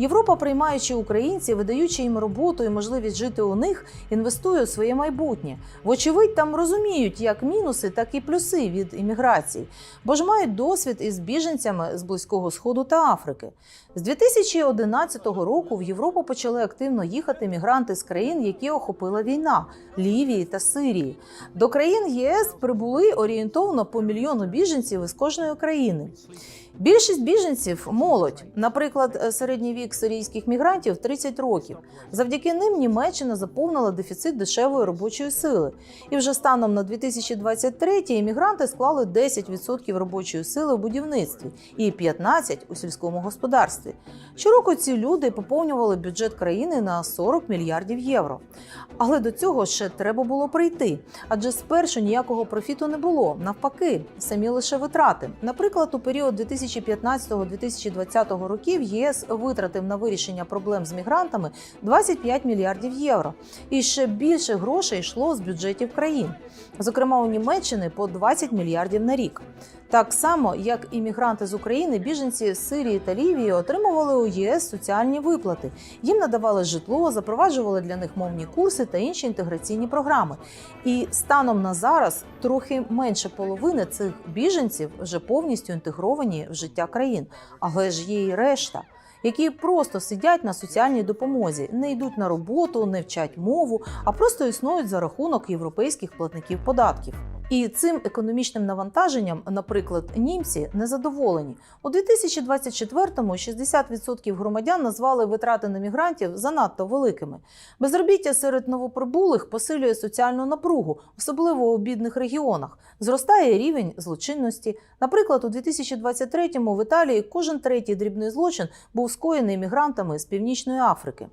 Європа, приймаючи українців, видаючи їм роботу і можливість жити у них, інвестує у своє майбутнє. Вочевидь, там розуміють як мінуси, так і плюси від імміграції, бо ж мають досвід із біженцями з близького сходу та Африки. З 2011 року в Європу почали активно їхати мігранти з країн, які охопила війна Лівії та Сирії. До країн ЄС прибули орієнтовно по мільйону біженців із кожної країни. Більшість біженців молодь, наприклад, е, середній вік сирійських мігрантів 30 років. Завдяки ним Німеччина заповнила дефіцит дешевої робочої сили. І вже станом на 2023 іммігранти склали 10% робочої сили у будівництві і 15% у сільському господарстві. Щороку ці люди поповнювали бюджет країни на 40 мільярдів євро. Але до цього ще треба було прийти, адже спершу ніякого профіту не було. Навпаки, самі лише витрати. Наприклад, у період 2015-2020 років ЄС витратив на вирішення проблем з мігрантами 25 мільярдів євро. І ще більше грошей йшло з бюджетів країн, зокрема у Німеччини по 20 мільярдів на рік. Так само, як і мігранти з України, біженці з Сирії та Лівії отримували у ЄС соціальні виплати. Їм надавали житло, запроваджували для них мовні курси та інші інтеграційні програми. І станом на зараз трохи менше половини цих біженців вже повністю інтегровані в життя країн. Але ж є і решта. Які просто сидять на соціальній допомозі, не йдуть на роботу, не вчать мову, а просто існують за рахунок європейських платників податків. І цим економічним навантаженням, наприклад, німці незадоволені. У 2024-му 60% громадян назвали витрати на мігрантів занадто великими. Безробіття серед новоприбулих посилює соціальну напругу, особливо у бідних регіонах. Зростає рівень злочинності. Наприклад, у 2023-му в Італії кожен третій дрібний злочин був скоєний мігрантами з Північної Африки.